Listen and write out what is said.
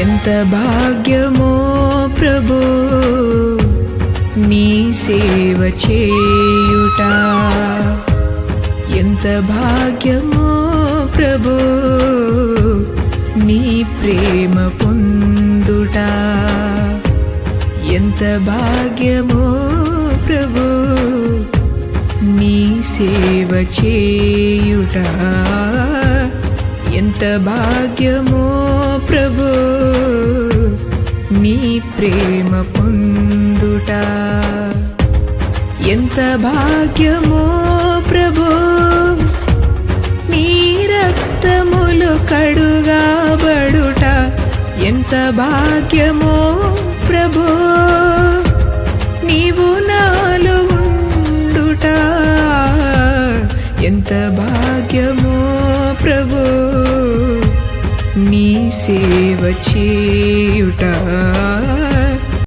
ఎంత భాగ్యమో ప్రభు నీ సేవ చేయుట. ఎంత భాగ్యమో ప్రభు నీ ప్రేమ పొందుట. ఎంత భాగ్యమో ప్రభు నీ సేవ చేయుట. ఎంత భాగ్యమో ప్రభు నీ ప్రేమ పొందుట. ఎంత భాగ్యమో ప్రభో నీ రక్తములు కడుగాబడుట. ఎంత భాగ్యమో ప్రభో నీవు నాలో ఉండుట. ఎంత భాగ్యమో ప్రభో నీ సేవ చేయుట.